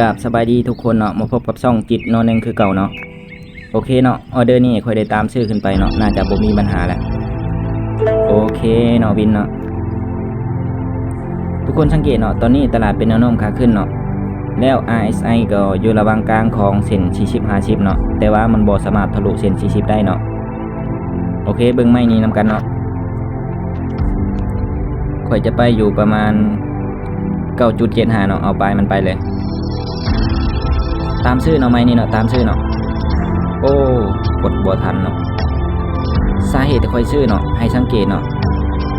กับสบายดีทุกคนเนาะมาพบกับช่องจิตนอนหนึ่งคือเก่าเนาะโอเคเนาะออเดอร์นี่ค่อยได้ตามชื่อขึ้นไปเนาะน่าจะบ่มีปัญหาแล้วโอเคเนาะวินเนาะทุกคนสังเกตเนาะตอนนี้ตลาดเป็นแนวโน้มขาขึ้นเนาะแล้ว RSI ก็อยู่ระหว่างกลางของเส้น40 50เนาะแต่ว่ามันบ่สามารถทะลุเส้น40 ได้เนาะโอเคเบิ่งไม้นี้นำกันเนาะค่อยจะไปอยู่ประมาณ9.75เนาะเอาไปมันไปเลย ตามชื่อเนาะไหมนี่เนาะตามชื่อเนาะโอ้กดบ่ทันเนาะสาเหตุที่ค่อยชื่อเนาะให้สังเกตเนาะ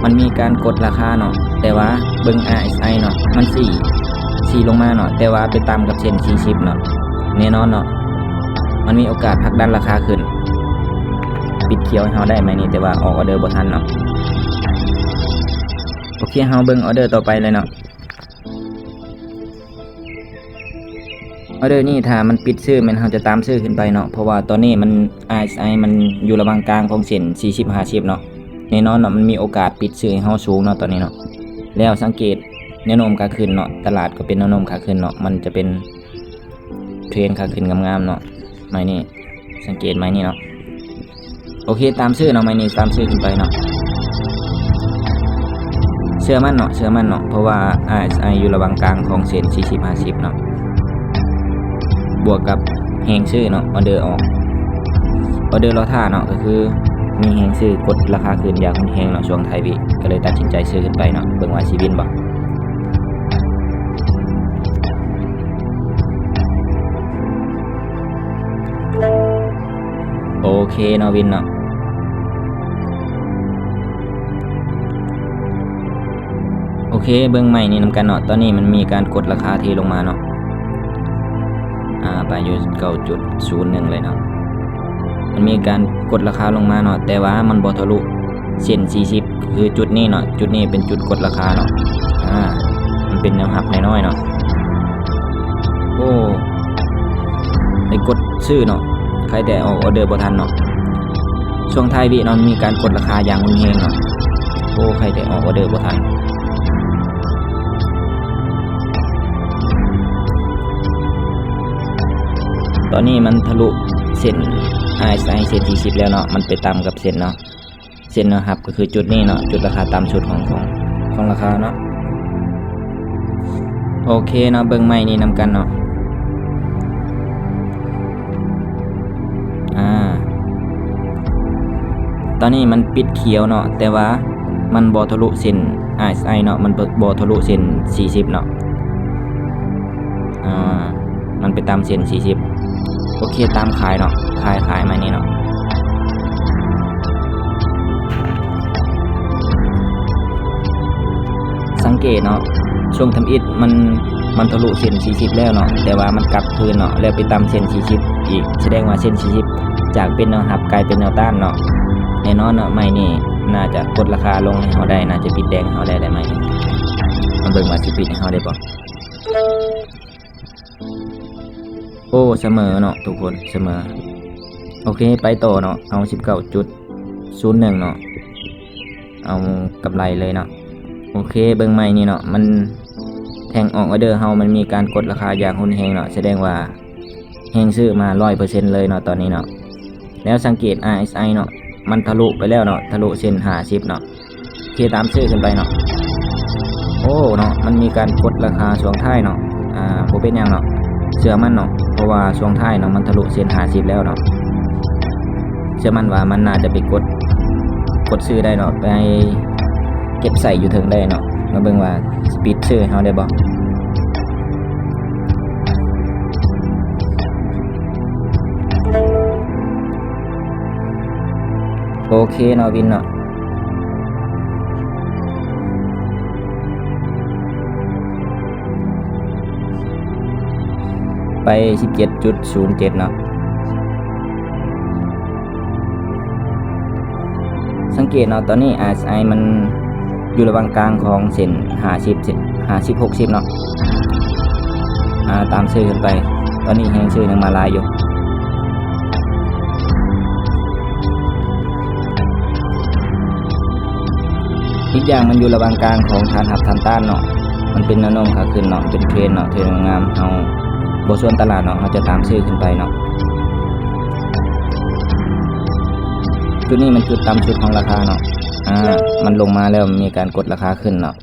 มันมีการกดราคาเนาะแต่ว่าเบิ่ง RSI เนาะมัน4 4ลงมาเนาะแต่ว่าไปตามกับเส้น40เนาะแน่นอนเนาะมันมีโอกาสผลักดันราคาขึ้น ปิดเขียวให้เฮาได้ไหมนี่แต่ว่าออกออเดอร์บ่ทันเนาะโอเคเฮาเบิ่งออเดอร์ต่อไปเลยเนาะ ออเดอร์นี่ถ้ามันปิดชื่อมันเราจะตามชื่อขึ้นไปเนาะเพราะว่าตอนนี้มัน RSI มันอยู่ระหว่างกลางของเส้น40 50เนาะแน่นอนเนาะมันมีโอกาสปิดชื่อให้เฮาสูงเนาะตอนนี้เนาะแล้วสังเกตแนวโน้มขาขึ้นเนาะตลาดก็เป็นแนวโน้มขาขึ้นเนาะมันจะเป็นเทรนขาขึ้นงามๆเนาะไม้นี่สังเกตไม้นี่เนาะโอเคตามชื่อเนาะไม้นี่ตามชื่อขึ้นไปเนาะเชื่อมั่นเนาะเชื่อมั่นเนาะเพราะว่า RSI อยู่ระหว่างกลางของเส้น40 50เนาะ บวกกับแหงชื่อเนาะออเดอร์ออกออเดอร์รอท่าเนาะก็คือมีแหงชื่อกดราคาขึ้นยาคุณแหงเนาะช่วงไทยวิก็เลยตัดสินใจซื้อขึ้นไปเนาะเบิ่งว่าชีวินบ่โอเคเนาะวินเนาะโอเคเบิ่งใหม่นี่นำกันเนาะตอนนี้มันมีการกดราคาเทลงมาเนาะาไปอยู่เก้าจุดศูนย์หนึ่งเลยเนาะมันมีการกดราคาลงมาเนาะแต่ว่ามันบอทะลุเส้นสี่สิบคือจุดนี้เนาะจุดนี้เป็นจุดกดราคาเนาะอ่ามันเป็นแนวหับน้อยๆเนาะโอ้ไอ้กดซื้อเนาะใครแต่ออกออเดอร์บ่ทันเนาะช่วงท้ายวิเนาะมีการกดราคาอย่างรุนแรงเนาะโอ้ใครแต่ออกออเดอร์บ่ทัน ตอนนี้มันทะลุเส้น RSI เส้น40แล้วเนาะ มันไปตามกับเส้นเนาะ เส้นนะครับก็คือจุดนี้เนาะ จุดราคาตามชุดของของของราคาเนาะ โอเคเนาะเบิ่งไม้นี่นำกันเนาะ อ่า ตอนนี้มันปิดเขียวเนาะ แต่ว่ามันบอทะลุเส้น RSI เนาะ มันบอทะลุเส้น40เนาะ อ่า มันไปตามเส้น40 โอเคตามขายเนาะขายขายมานี่เนาะสังเกตเนาะช่วงทำอิฐมันมันทะลุเส้น40 แล้วเนาะแต่ว่ามันกลับคืนเนาะแล้วไปตามเส้น40 อีกแสดงว่าเส้น40 จากเป็นแนวหับกลายเป็นแนวต้านเนาะแน่นอนเนาะไม่นี่น่าจะกดราคาลงให้เขาได้น่าจะปิดแดงเขาได้ได้ไหมมันเบิ่งว่าสิปิดให้เขาได้บ่ อ้เสมอเนาะทุกคนเสมอ โอเคไปต่อเนาะเอาสิบเก้าจุดศูนย์หนึ่งเนาะเอากำไรเลยเนาะโอเคเบิ้งใหม่นี่เนาะมันแทงออกออเดอร์เฮามันมีการกดราคาอย่างหุนแหงเนาะแสดงว่าแหงซื้อมาร้อยเปอร์เซ็นเลยเนาะตอนนี้เนาะแล้วสังเกต RSI เนาะมันทะลุไปแล้วเนาะทะลุเส้นห้าสิบเนาะเคตามซื้อขึ้นไปเนาะโอ้เนาะมันมีการกดราคาช่วงท้ายเนาะอ่าโบเป็นยังเนาะ เชื่อมั่นเนาะเพราะว่าช่วงท้ายเนาะมันทะลุเส้นหาสิบแล้วเนาะเชื่อมั่นว่ามันน่าจะไปกดกดซื้อได้เนาะไปเก็บใส่อยู่ถึงได้เนาะมาเบิ่งว่าสปีดซื้อเฮาได้บ่โอเคเนาะวินเนาะ ไป 17.07 เนาะสังเกตเนาะตอนนี้ RSI มันอยู่ระหว่างกลางของเส้น50เส้น50 60 เนาะอ่าตามชื่อขึ้นไป ตอนนี้แหงชื่อยังมาลายอยู่อีกอย่างมันอยู่ระหว่างกลางของฐานหับฐานต้านเนาะมันเป็นแนวโน้มขาขึ้นเนาะเป็นเทรนเนาะเทรนงามเฮา บส่วนตลาดเนาะเราจะตามซื้อขึ้นไปเนาะจุดนี้มันจุดต่ำสุดของราคาเนาะอ่ามันลงมาแล้วมีการกดราคาขึ้นเนาะ